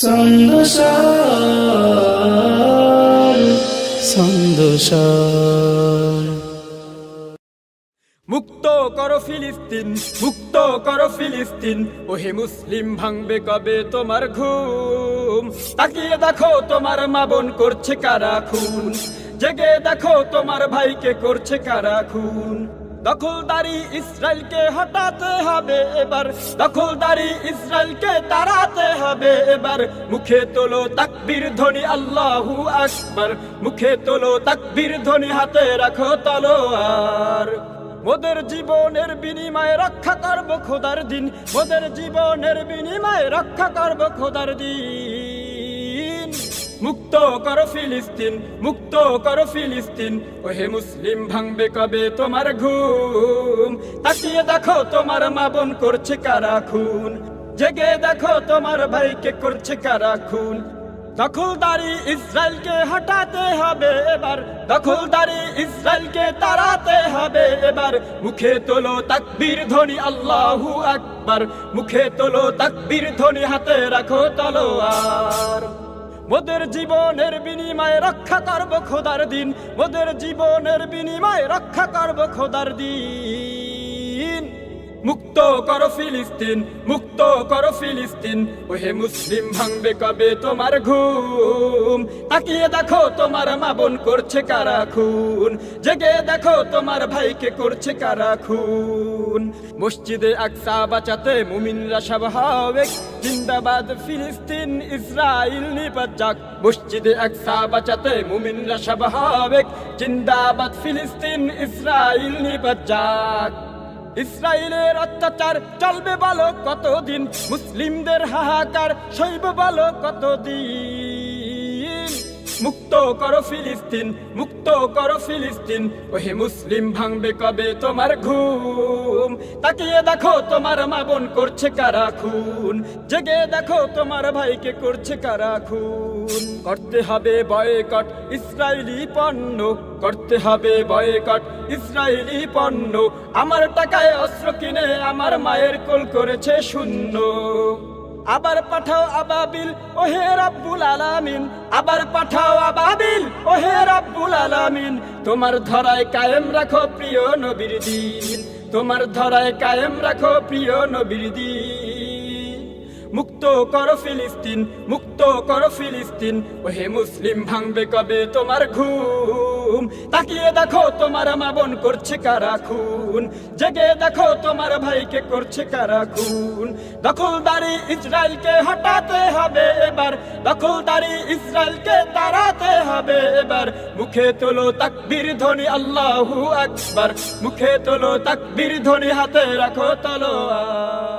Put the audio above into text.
সন্দসার সন্দসার মুক্ত করো ফিলিস্তিন, মুক্ত করো ফিলিস্তিন। ওহে মুসলিম, ভাঙবে কবে তোমার ঘুম? তাকিয়ে দেখো তোমার মা বোন করছে কারা খুন? জেগে দেখো তোমার ভাইকে করছে কারা খুন? দখলদারি ইসরায়েলকে হটাতে হবে এবার। দখলদারি ইসরায়েলকে তাড়াতে হবে এবার। মুখে তোলো তাকবীর, ধ্বনি আল্লাহু আকবার। মুখে তোলো তাকবীর, ধ্বনি হাতে রাখো তলোয়ার। মোদের জীবনের বিনিময়ে রক্ষা করব খোদার দিন। মোদের জীবনের বিনিময়ে রক্ষা করব খোদার দিন। মুক্ত করো ফিলিস্তিন, মুক্ত করো ফিলিস্তিন। ওহে মুসলিম, ভাঙবে কবে তোমার ঘুম? তাকিয়ে দেখো তোমার মা বোন করছে কারা খুন? জেগে দেখো তোমার ভাইকে করছে কারা খুন? দখলদারি ইসরায়েলকে হটাতে হবে এবার। দখলদারি ইসরায়েলকে তাড়াতে হবে এবার। মুখে তোলো তাকবীর ধ্বনি, আল্লাহু আকবার। মুখে তোলো তাকবীর ধ্বনি, হাতে রাখো তলোয়ার। মোদের জীবনের বিনিময়ে রক্ষা করব খোদার দিন। মোদের জীবনের বিনিময়ে রক্ষা করব খোদার দিন। মুক্ত করো ফিলিস্তিন, মুক্ত করো ফিলিস্তিন। ওহে মুসলিম, ভাঙবে কবে তোমার ঘুম? তাকিয়ে দেখো তোমার মা বোন করছে কারা খুন? জেগে দেখো তোমার ভাইকে করছে কারা খুন? মসজিদে আকসা বাঁচাতে মুমিনরা স্বাভাবিক জিন্দাবাদ ফিলিস্তিন ইসরায়েল নিপাত মসজিদে আকসা বাঁচাতে মুমিনরা সব হবে। জিন্দাবাদ ফিলিস্তিন ইসরায়েল নিপাত ইসরায়েলের অত্যাচার চলবে বলো কতদিন? মুসলিমদের হাহাকার সইব বলো কতদিন? মুক্ত করো ফিলিস্তিন, মুক্ত করো ফিলিস্তিন। ওহে মুসলিম, ভাঙবে কবে তোমার ঘুম? তাকিয়ে দেখো তোমার মা বোন করছে কারা খুন? জেগে দেখো তোমার ভাইকে করছে কারা খুন? করতে হবে বয়কট ইসরায়েলি পণ্য। করতে হবে বয়কট ইসরায়েলি পণ্য। আমার টাকায় অস্ত্র কিনে আমার মায়ের কোল করেছে শূন্য। আবার পাঠাও আবাবিল ও হে রাব্বুল আলামিন। আবার পাঠাও আবাবিল ও হে রাব্বুল আলামিন। তোমার ধরায় কায়েম রাখো প্রিয় নবীর দিন। তোমার ধরায় কায়েম রাখো প্রিয় নবীর দিন। মুক্ত করো ফিলিস্তিন, মুক্ত করো ফিলিস্তিন। ওহে মুসলিম, ভাঙবে কবে তোমার ঘুম? তাকিয়ে দেখো তোমার মা বোন করছে কারা খুন? জেগে দেখো তোমার ভাইকে করছে কারা খুন? দখলদারি ইসরায়েলকে হটাতে হবে এবার। দখলদারি ইসরায়েলকে তাড়াতে হবে এবার। মুখে তোলো তাকবীর ধ্বনি, আল্লাহু আকবার। মুখে তোলো তাকবীর ধ্বনি, হাতে রাখো তলোয়ার।